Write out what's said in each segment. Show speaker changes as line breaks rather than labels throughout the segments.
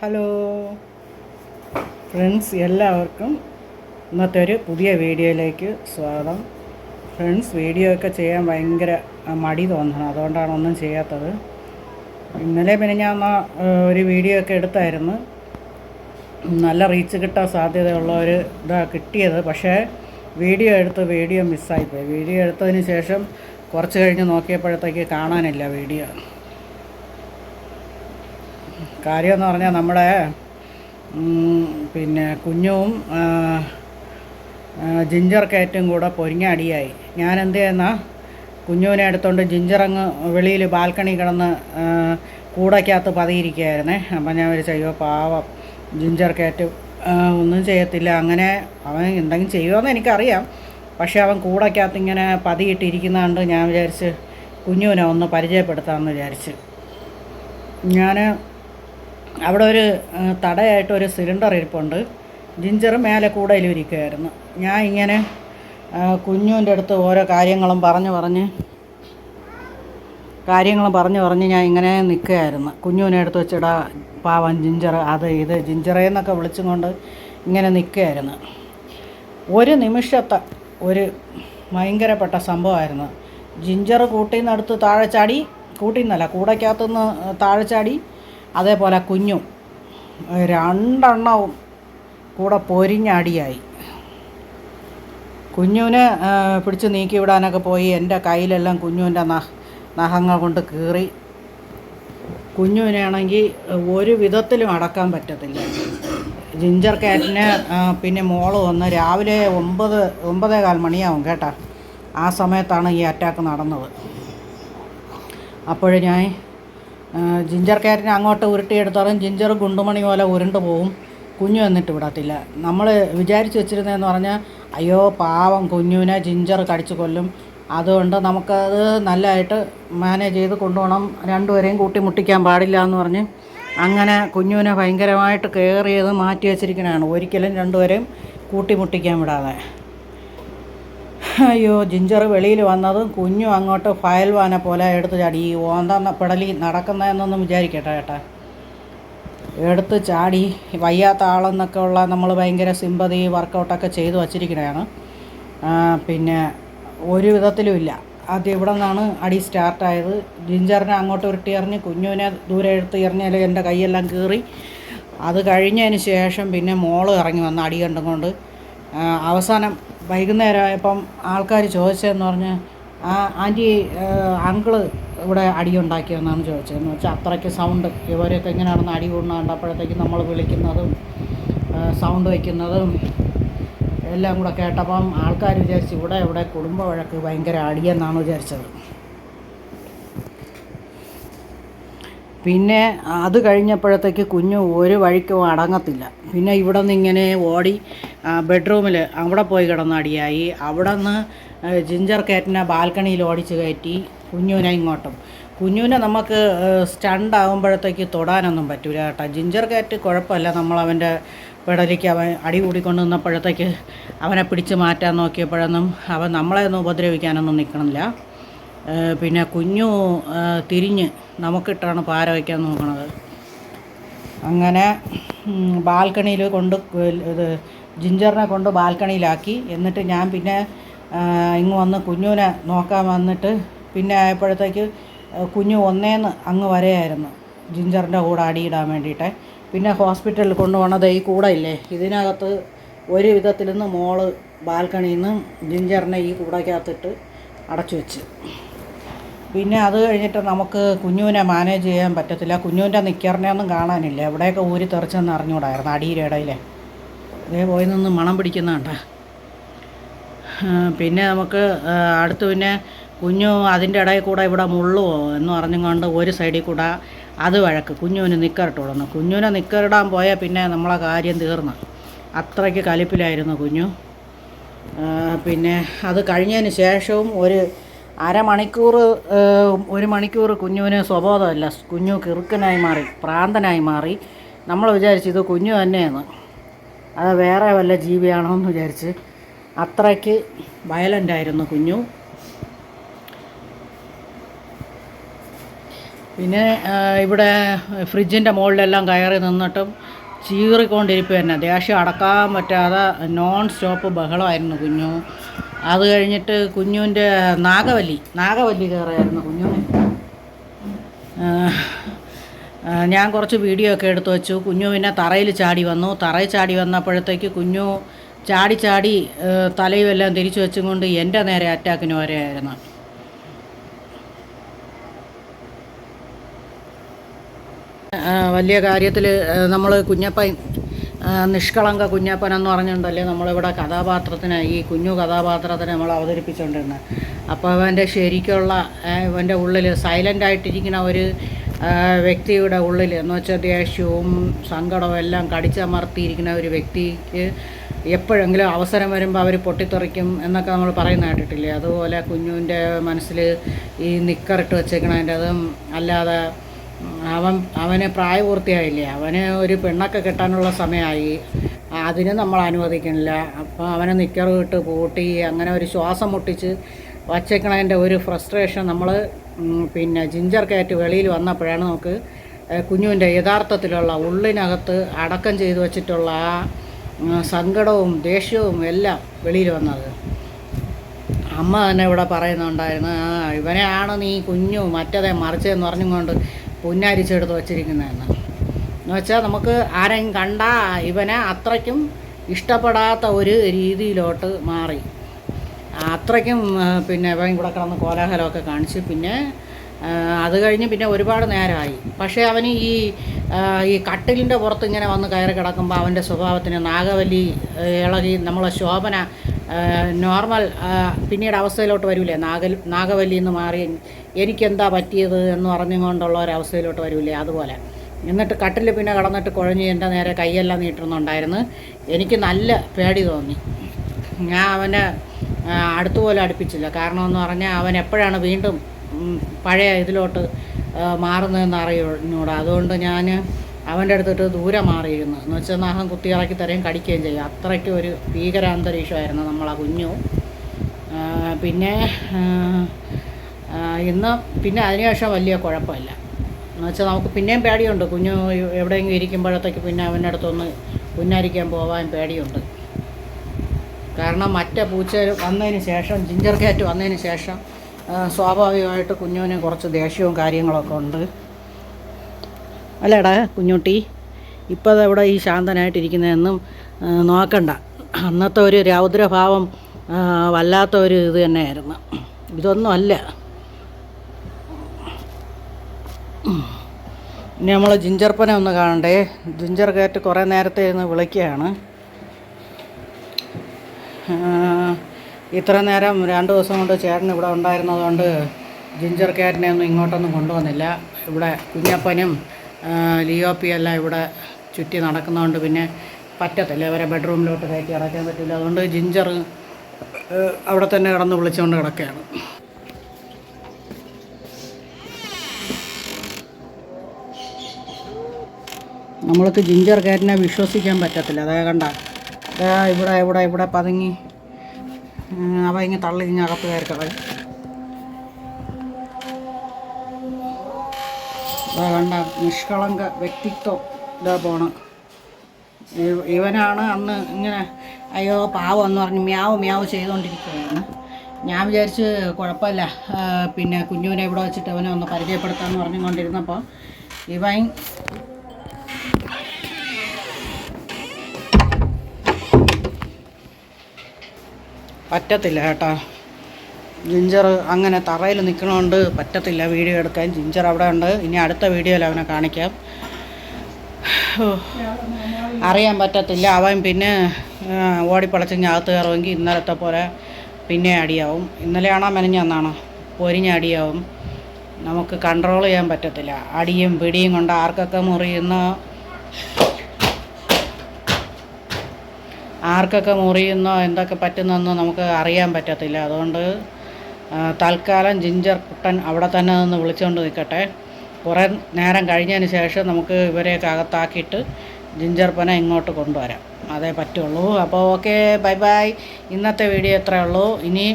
Hello. Friends എല്ലാവർക്കും ഇന്നത്തെ ഒരു പുതിയ വീഡിയോയിലേക്ക് സ്വാഗതം. ഫ്രണ്ട്സ് വീഡിയോ ഒക്കെ ചെയ്യാൻ ഭയങ്കര മടി തോന്നണം. അതുകൊണ്ടാണ് ഒന്നും ചെയ്യാത്തത്. ഇന്നലെ പിന്നെ ഞാൻ ഒരു വീഡിയോ ഒക്കെ എടുത്തായിരുന്നു. നല്ല റീച്ച് കിട്ടാൻ സാധ്യതയുള്ള ഒരു ഇതാ കിട്ടിയത്. പക്ഷേ വീഡിയോ എടുത്ത് വീഡിയോ മിസ്സായിപ്പോയി. വീഡിയോ എടുത്തതിന് ശേഷം കുറച്ച് കഴിഞ്ഞ് നോക്കിയപ്പോഴത്തേക്ക് കാണാനില്ല വീഡിയോ. കാര്യം എന്ന് പറഞ്ഞാൽ നമ്മുടെ പിന്നെ കുഞ്ഞും ജിഞ്ചർ കയറ്റും കൂടെ പൊരിഞ്ഞ അടിയായി ഞാൻ എന്ത് ചെയ്യുന്ന കുഞ്ഞുവിനെ എടുത്തുകൊണ്ട് ജിഞ്ചർ അങ്ങ് വെളിയിൽ ബാൽക്കണി കിടന്ന് കൂടയ്ക്കകത്ത് പതിയിരിക്കുകയായിരുന്നേ. അപ്പം ഞാൻ ഒരു അയ്യോ പാവം ജിഞ്ചർ കയറ്റ് ഒന്നും ചെയ്യത്തില്ല. അങ്ങനെ അവൻ എന്തെങ്കിലും ചെയ്യുമെന്ന് എനിക്കറിയാം. പക്ഷേ അവൻ കൂടയ്ക്കകത്ത് ഇങ്ങനെ പതിയിട്ടിരിക്കുന്ന കണ്ട് ഞാൻ വിചാരിച്ച് കുഞ്ഞുവിനെ ഒന്ന് പരിചയപ്പെടുത്താമെന്ന് വിചാരിച്ച്. ഞാൻ അവിടെ ഒരു തടയായിട്ട് ഒരു സിലിണ്ടർ ഇരിപ്പുണ്ട്. ജിഞ്ചർ മേലെ കൂടയിലും ഞാൻ ഇങ്ങനെ കുഞ്ഞുവിന്റെ അടുത്ത് ഓരോ കാര്യങ്ങളും പറഞ്ഞു പറഞ്ഞ് കാര്യങ്ങളും പറഞ്ഞു പറഞ്ഞ് ഞാൻ ഇങ്ങനെ നിൽക്കുകയായിരുന്നു കുഞ്ഞുവിനെ എടുത്ത് വെച്ചിടാ പാവൻ ജിഞ്ചർ അത് ഇത് ജിഞ്ചറേന്നൊക്കെ വിളിച്ചും കൊണ്ട് ഇങ്ങനെ നിൽക്കുകയായിരുന്നു ഒരു നിമിഷത്തെ ഒരു ഭയങ്കരപ്പെട്ട സംഭവമായിരുന്നു. ജിഞ്ചർ കൂട്ടിൽ നിന്ന് അടുത്ത് താഴെ ചാടി കൂട്ടിൽ നിന്നല്ല കൂടയ്ക്കകത്തുനിന്ന് താഴെ ചാടി അതേപോലെ കുഞ്ഞും രണ്ടെണ്ണവും കൂടെ പൊരിഞ്ഞടിയായി. കുഞ്ഞുവിനെ പിടിച്ച് നീക്കി വിടാനൊക്കെ പോയി. എന്റെ കയ്യിലെല്ലാം കുഞ്ഞുവിന്റെ നഖ നഖങ്ങൾ കൊണ്ട് കീറി. കുഞ്ഞുവിനാണെങ്കിൽ ഒരു വിധത്തിലും അടക്കാൻ പറ്റത്തില്ല. ജിഞ്ചർ കാറ്റിന് പിന്നെ മോൾ വന്ന് രാവിലെ ഒമ്പത് ഒമ്പതേ കാൽ മണിയാവും കേട്ടാ. ആ സമയത്താണ് ഈ അറ്റാക്ക് നടന്നത്. അപ്പോൾ ഞാൻ ജിഞ്ചർ കാറ്റിനെ അങ്ങോട്ട് ഉരുട്ടിയെടുത്തോളം ജിഞ്ചർ ഗുണ്ടുമണി പോലെ ഉരുണ്ട് പോവും. കുഞ്ഞു എന്നിട്ട് വിടത്തില്ല. നമ്മൾ വിചാരിച്ച് വെച്ചിരുന്നതെന്ന് പറഞ്ഞാൽ അയ്യോ പാവം കുഞ്ഞുവിനെ ജിഞ്ചർ കടിച്ചു കൊല്ലും. അതുകൊണ്ട് നമുക്കത് നല്ലതായിട്ട് മാനേജ് ചെയ്ത് കൊണ്ടുപോകണം. രണ്ടുപേരെയും കൂട്ടി മുട്ടിക്കാൻ പാടില്ല എന്ന് പറഞ്ഞ് അങ്ങനെ കുഞ്ഞുവിനെ ഭയങ്കരമായിട്ട് കെയർ ചെയ്ത് മാറ്റി വെച്ചിരിക്കണതാണ് ഒരിക്കലും രണ്ടുപേരെയും കൂട്ടിമുട്ടിക്കാൻ വിടാതെ. അയ്യോ ജിഞ്ചർ വെളിയിൽ വന്നതും കുഞ്ഞും അങ്ങോട്ട് ഫയൽവാന പോലെ എടുത്ത് ചാടി. ഈ ഓന്ത പെടലി നടക്കുന്നതെന്നൊന്നും വിചാരിക്കട്ടെ ചേട്ടാ എടുത്ത് ചാടി. വയ്യാത്ത ആളെന്നൊക്കെ ഉള്ള നമ്മൾ ഭയങ്കര സിമ്പതി വർക്കൗട്ടൊക്കെ ചെയ്ത് വച്ചിരിക്കണതാണ് പിന്നെ ഒരു വിധത്തിലും ഇല്ല. അത് ഇവിടെ നിന്നാണ് അടി സ്റ്റാർട്ടായത് ജിഞ്ചറിനെ അങ്ങോട്ട് ഉരുട്ടി എറിഞ്ഞ് കുഞ്ഞുവിനെ ദൂരെ എടുത്ത് എറിഞ്ഞാൽ എന്റെ കൈയെല്ലാം കീറി. അത് കഴിഞ്ഞതിന് ശേഷം പിന്നെ മോൾ ഇറങ്ങി വന്ന് അടി കണ്ടും കൊണ്ട് അവസാനം വൈകുന്നേരമായപ്പം ആൾക്കാർ ചോദിച്ചതെന്ന് പറഞ്ഞ് ആ ആന്റി അങ്കിൾ ഇവിടെ അടി ഉണ്ടാക്കിയെന്നാണ് ചോദിച്ചതെന്ന് വെച്ചാൽ അത്രയ്ക്ക് സൗണ്ട്. ഇവരൊക്കെ ഇങ്ങനെ നടന്ന് അടി കൊണ്ടു കണ്ടപ്പോഴത്തേക്ക് നമ്മൾ വിളിക്കുന്നതും സൗണ്ട് വയ്ക്കുന്നതും എല്ലാം കൂടെ കേട്ടപ്പം ആൾക്കാർ വിചാരിച്ചു ഇവിടെ ഇവിടെ കുടുംബ വഴക്ക് ഭയങ്കര അടിയെന്നാണ് വിചാരിച്ചത്. പിന്നെ അത് കഴിഞ്ഞപ്പോഴത്തേക്ക് കുഞ്ഞു ഒരു വഴിക്കും അടങ്ങത്തില്ല. പിന്നെ ഇവിടെ നിന്ന് ഇങ്ങനെ ഓടി ബെഡ്റൂമിൽ അവിടെ പോയി കിടന്നടിയായി അവിടെ നിന്ന് ജിഞ്ചർ കാറ്റിനെ ബാൽക്കണിയിൽ ഓടിച്ച് കയറ്റി കുഞ്ഞുവിനെ ഇങ്ങോട്ടും. കുഞ്ഞുവിനെ നമുക്ക് സ്റ്റണ്ട് ആകുമ്പോഴത്തേക്ക് തൊടാനൊന്നും പറ്റൂല കേട്ടോ. ജിഞ്ചർ കാറ്റ് കുഴപ്പമില്ല. നമ്മൾ പെടലിക്ക് അവൻ അടി കൂടിക്കൊണ്ട് നിന്നപ്പോഴത്തേക്ക് അവനെ പിടിച്ച് മാറ്റാൻ നോക്കിയപ്പോഴൊന്നും അവൻ നമ്മളെ ഒന്നും ഉപദ്രവിക്കാനൊന്നും നിൽക്കണില്ല. പിന്നെ കുഞ്ഞു തിരിഞ്ഞ് നമുക്കിട്ടാണ് പാര വയ്ക്കാൻ നോക്കണത്. അങ്ങനെ ബാൽക്കണിയിൽ കൊണ്ട് ഇത് ജിഞ്ചറിനെ കൊണ്ട് ബാൽക്കണിയിലാക്കി. എന്നിട്ട് ഞാൻ പിന്നെ ഇങ്ങ് വന്ന് കുഞ്ഞുവിനെ നോക്കാൻ വന്നിട്ട് പിന്നെ ആയപ്പോഴത്തേക്ക് കുഞ്ഞു ഒന്നേന്ന് അങ്ങ് വരെയായിരുന്നു. ജിഞ്ചറിന്റെ കൂടെ അടിയിടാൻ വേണ്ടിയിട്ട്. പിന്നെ ഹോസ്പിറ്റലിൽ കൊണ്ടുപോകണത് ഈ കൂടെ ഇല്ലേ? ഇതിനകത്ത് ഒരു വിധത്തിൽ നിന്ന് മോൾ ബാൽക്കണിയിൽ നിന്ന് ജിഞ്ചറിനെ ഈ കൂടയ്ക്കകത്തിട്ട് അടച്ചു വെച്ച്. പിന്നെ അത് കഴിഞ്ഞിട്ട് നമുക്ക് കുഞ്ഞുവിനെ മാനേജ് ചെയ്യാൻ പറ്റത്തില്ല. കുഞ്ഞുവിന്റെ നിക്കറിനെ ഒന്നും കാണാനില്ല. എവിടെയൊക്കെ ഊരി തെറിച്ചെന്ന് അറിഞ്ഞുകൂടായിരുന്നു അടിയുടെ ഇടയിൽ അതേ പോയി നിന്ന് മണം പിടിക്കുന്നുണ്ട് പിന്നെ നമുക്ക് അടുത്ത് പിന്നെ കുഞ്ഞു അതിന്റെ ഇടയിൽ കൂടെ ഇവിടെ മുള്ളുവോ എന്ന് പറഞ്ഞുകൊണ്ട് ഒരു സൈഡിൽ കൂടെ അത് വഴക്ക്. കുഞ്ഞുവിന് നിക്കറിട്ട് വിടുന്നു കുഞ്ഞുവിനെ നിക്കറിടാൻ പോയാൽ പിന്നെ നമ്മളെ കാര്യം തീർന്നു. അത്രയ്ക്ക് കലിപ്പിലായിരുന്നു കുഞ്ഞു. പിന്നെ അത് കഴിഞ്ഞതിന് ശേഷവും ഒരു അരമണിക്കൂർ ഒരു മണിക്കൂർ കുഞ്ഞുവിന് സ്വബോധമല്ല. കുഞ്ഞു കിറുക്കനായി മാറി പ്രാന്തനായി മാറി. നമ്മൾ വിചാരിച്ചു ഇത് കുഞ്ഞു തന്നെയാണ്. അത് വേറെ വല്ല ജീവിയാണോ എന്ന് വിചാരിച്ച് അത്രയ്ക്ക് വയലന്റായിരുന്നു കുഞ്ഞു. പിന്നെ ഇവിടെ ഫ്രിഡ്ജിന്റെ മുകളിലെല്ലാം കയറി നിന്നിട്ടും ചീറിക്കൊണ്ടിരിപ്പ് തന്നെ ദേഷ്യം അടക്കാൻ പറ്റാതെ നോൺ സ്റ്റോപ്പ് ബഹളമായിരുന്നു കുഞ്ഞു. അത് കഴിഞ്ഞിട്ട് കുഞ്ഞുവിന്റെ നാഗവല്ലി നാഗവല്ലി കയറായിരുന്നു ആ, ഞാൻ കുറച്ച് വീഡിയോ ഒക്കെ എടുത്തു വെച്ചു. കുഞ്ഞു പിന്നെ തറയിൽ ചാടി വന്നു. തറയിൽ ചാടി വന്നപ്പോഴത്തേക്ക് കുഞ്ഞു ചാടി ചാടി തലയുമെല്ലാം തിരിച്ചു വെച്ചും കൊണ്ട് എന്റെ നേരെ അറ്റാക്കിന് വരെയായിരുന്നു വലിയ കാര്യത്തിൽ നമ്മൾ കുഞ്ഞപ്പൻ നിഷ്കളങ്ക കുഞ്ഞപ്പൻ എന്ന് പറഞ്ഞിട്ടുണ്ടല്ലേ നമ്മളിവിടെ കഥാപാത്രത്തിന് ഈ കുഞ്ഞു കഥാപാത്രത്തിന് നമ്മൾ അവതരിപ്പിച്ചുകൊണ്ടിരുന്നത് അപ്പോൾ അവന്റെ ശരിക്കുള്ള ഇവന്റെ ഉള്ളിൽ സൈലന്റ് ആയിട്ടിരിക്കുന്ന ഒരു വ്യക്തിയുടെ ഉള്ളിൽ എന്ന് വെച്ചാൽ ദേഷ്യവും സങ്കടവും എല്ലാം കടിച്ചമർത്തിയിരിക്കുന്ന ഒരു വ്യക്തിക്ക് എപ്പോഴെങ്കിലും അവസരം വരുമ്പോൾ അവർ പൊട്ടിത്തെറിക്കും എന്നൊക്കെ നമ്മൾ പറയുന്ന കേട്ടിട്ടില്ലേ? അതുപോലെ കുഞ്ഞുവിന്റെ മനസ്സിൽ ഈ നിക്കറിട്ട് വെച്ചേക്കണതിന്റെ അതും അല്ലാതെ അവൻ അവന് പ്രായപൂർത്തിയായില്ലേ? അവന് ഒരു പെണ്ണൊക്കെ കെട്ടാനുള്ള സമയമായി. അതിന് നമ്മൾ അനുവദിക്കണില്ല അപ്പോൾ അവനെ നിക്കറ് ഇട്ട് പൂട്ടി അങ്ങനെ ഒരു ശ്വാസം മുട്ടിച്ച് വച്ചേക്കണതിന്റെ ഒരു ഫ്രസ്ട്രേഷൻ നമ്മൾ പിന്നെ ജിഞ്ചർ കയറ്റ് വെളിയിൽ വന്നപ്പോഴാണ് നമുക്ക് കുഞ്ഞുവിന്റെ യഥാർത്ഥത്തിലുള്ള ഉള്ളിനകത്ത് അടക്കം ചെയ്തു വച്ചിട്ടുള്ള ആ സങ്കടവും ദേഷ്യവും എല്ലാം വെളിയിൽ വന്നത്. അമ്മ തന്നെ ഇവിടെ പറയുന്നുണ്ടായിരുന്നു ഇവനെയാണ് നീ കുഞ്ഞു മറ്റതേ മറിച്ചതെന്ന് പറഞ്ഞുകൊണ്ട് പുന്നാരിച്ചെടുത്ത് വച്ചിരിക്കുന്നതെന്ന് എന്ന് വെച്ചാൽ നമുക്ക് ആരെയും കണ്ടാ ഇവനെ അത്രയ്ക്കും ഇഷ്ടപ്പെടാത്ത ഒരു രീതിയിലോട്ട് മാറി. അത്രയ്ക്കും പിന്നെ ഇവൻ ഇവിടെ കിടന്ന് കോലാഹലമൊക്കെ കാണിച്ച് പിന്നെ അത് കഴിഞ്ഞ് പിന്നെ ഒരുപാട് നേരമായി പക്ഷേ അവന് ഈ ഈ കട്ടിലിന്റെ പുറത്ത് ഇങ്ങനെ വന്ന് കയറി കിടക്കുമ്പോൾ അവന്റെ സ്വഭാവത്തിന് നാഗവല്ലി ഇളകി നമ്മളെ ശോഭന നോർമൽ പിന്നീട് അവസ്ഥയിലോട്ട് വരൂലേ? നാഗൽ നാഗവല്ലി എന്ന് മാറി എനിക്കെന്താ പറ്റിയത് എന്ന് പറഞ്ഞുകൊണ്ടുള്ള ഒരവസ്ഥയിലോട്ട് വരൂലേ അതുപോലെ? എന്നിട്ട് കട്ടിൽ പിന്നെ കടന്നിട്ട് കുഴഞ്ഞ് എന്റെ നേരെ കൈയെല്ലാം നീട്ടുന്നുണ്ടായിരുന്നു. എനിക്ക് നല്ല പേടി തോന്നി. ഞാൻ അവനെ അടുത്തുപോലെ അടുപ്പിച്ചില്ല. കാരണം എന്ന് പറഞ്ഞാൽ അവൻ എപ്പോഴാണ് വീണ്ടും പഴയ ഇതിലോട്ട് മാറുന്നതെന്ന് അറിയൂടാ അതുകൊണ്ട് ഞാൻ അവന്റെ അടുത്തിട്ട് ദൂരെ മാറിയിരുന്നു എന്ന് വെച്ചാൽ നാഹം കുത്തിയിറക്കി തരുകയും കടിക്കുകയും ചെയ്യും. അത്രയ്ക്ക് ഒരു ഭീകര അന്തരീക്ഷമായിരുന്നു നമ്മളാ കുഞ്ഞു. പിന്നെ ഇന്ന് പിന്നെ അതിനുശേഷം വലിയ കുഴപ്പമില്ല. എന്ന് വെച്ചാൽ നമുക്ക് പിന്നെയും പേടിയുണ്ട്. കുഞ്ഞു എവിടെയെങ്കിലും ഇരിക്കുമ്പോഴത്തേക്ക് പിന്നെ അവന്റെ അടുത്തൊന്ന് പുന്നാരിക്കാൻ പോകാൻ പേടിയുണ്ട്. കാരണം മറ്റേ പൂച്ച വന്നതിന് ശേഷം ജിഞ്ചർ കാറ്റ് വന്നതിന് ശേഷം സ്വാഭാവികമായിട്ട് കുഞ്ഞുവിന് കുറച്ച് ദേഷ്യവും കാര്യങ്ങളൊക്കെ ഉണ്ട്. അല്ലേടാ കുഞ്ഞുട്ടി? ഇപ്പോൾ ഇവിടെ ഈ ശാന്തനായിട്ടിരിക്കുന്നതെന്നും നോക്കണ്ട. അന്നത്തെ ഒരു രൗദ്രഭാവം വല്ലാത്ത ഒരു ഇത് തന്നെയായിരുന്നു. ഇതൊന്നും അല്ല. ഇനി നമ്മൾ ജിഞ്ചർപ്പനെ ഒന്ന് കാണണ്ടേ? ജിഞ്ചർ കയറ്റ് കുറേ നേരത്തെ ഇരുന്ന് വിളിക്കുകയാണ്. ഇത്ര നേരം രണ്ട് ദിവസം കൊണ്ട് ചേട്ടൻ ഇവിടെ ഉണ്ടായിരുന്നതുകൊണ്ട് ജിഞ്ചർ കാറ്റിനെ ഒന്നും ഇങ്ങോട്ടൊന്നും കൊണ്ടുവന്നില്ല. ഇവിടെ കുഞ്ഞപ്പനും ആ, ലിയോപ്പി എല്ലാം ഇവിടെ ചുറ്റി നടക്കുന്നതുകൊണ്ട് പിന്നെ പറ്റത്തില്ല. അവരെ ബെഡ്റൂമിലോട്ട് കയറ്റി അടയ്ക്കാൻ പറ്റില്ല. അതുകൊണ്ട് ജിഞ്ചർ അവിടെ തന്നെ കിടന്ന് വിളിച്ചുകൊണ്ട് കിടക്കുകയാണ്. നമ്മൾക്ക് ജിഞ്ചർ കാറ്റിനെ വിശ്വസിക്കാൻ പറ്റത്തില്ല. അതേ കണ്ട. ഇവിടെ ഇവിടെ ഇവിടെ പതുങ്ങി. അവ ഇങ്ങനെ തള്ളി ഇങ്ങനെ അകത്ത് കയറി കളയും കണ്ട നിഷ്കളങ്ക വ്യക്തിത്വം ഇതാ പോണ. ഇവനാണ് അന്ന് ഇങ്ങനെ അയ്യോ പാവം എന്ന് പറഞ്ഞ് മ്യാവ് മ്യാവ് ചെയ്തുകൊണ്ടിരിക്കുകയാണ് ഞാൻ വിചാരിച്ച് കുഴപ്പമില്ല. പിന്നെ കുഞ്ഞുവിനെ ഇവിടെ വെച്ചിട്ട് അവനെ ഒന്ന് പരിചയപ്പെടുത്താമെന്ന് പറഞ്ഞുകൊണ്ടിരുന്നപ്പോൾ ഇവൻ പറ്റത്തില്ല കേട്ടോ. ജിഞ്ചർ അങ്ങനെ തറയിൽ നിൽക്കണോണ്ട് പറ്റത്തില്ല വീഡിയോ എടുക്കാൻ. ജിഞ്ചർ അവിടെ ഉണ്ട്. ഇനി അടുത്ത വീഡിയോയിൽ അവനെ കാണിക്കാം. അറിയാൻ പറ്റത്തില്ല. അവൻ പിന്നെ ആ, ഓടിപ്പളച്ചിങ് അകത്ത് കയറുമെങ്കിൽ ഇന്നലത്തെ പോലെ പിന്നെ അടിയാവും. ഇന്നലെയാണോ മെനഞ്ഞന്നാണോ പൊരിഞ്ഞ അടിയാവും. നമുക്ക് കൺട്രോൾ ചെയ്യാൻ പറ്റത്തില്ല. അടിയും പിടിയും കൊണ്ട് ആർക്കൊക്കെ മുറിയുന്ന ആർക്കൊക്കെ മുറിയുന്നോ എന്തൊക്കെ പറ്റുന്നതെന്നോ നമുക്ക് അറിയാൻ പറ്റത്തില്ല. അതുകൊണ്ട് തൽക്കാലം ജിഞ്ചർ കുട്ടൻ അവിടെ തന്നെ നിന്ന് വിളിച്ചുകൊണ്ട് നിൽക്കട്ടെ. കുറേ നേരം കഴിഞ്ഞതിന് ശേഷം നമുക്ക് ഇവരെയൊക്കെ അകത്താക്കിയിട്ട് ജിഞ്ചർ പന ഇങ്ങോട്ട് കൊണ്ടുവരാം. അതേ പറ്റുള്ളൂ. അപ്പോൾ ഓക്കെ ബൈ ബൈ. ഇന്നത്തെ വീഡിയോ ഇത്രയേ ഉള്ളൂ. ഇനി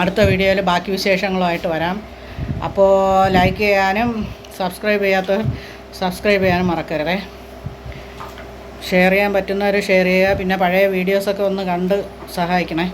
അടുത്ത വീഡിയോയിൽ ബാക്കി വിശേഷങ്ങളുമായിട്ട് വരാം. അപ്പോൾ ലൈക്ക് ചെയ്യാനും സബ്സ്ക്രൈബ് ചെയ്യാത്ത സബ്സ്ക്രൈബ് ചെയ്യാനും മറക്കരുതേ. ഷെയർ ചെയ്യാൻ പറ്റുന്നവർ ഷെയർ ചെയ്യുക. പിന്നെ പഴയ വീഡിയോസൊക്കെ ഒന്ന് കണ്ട് സഹായിക്കണേ.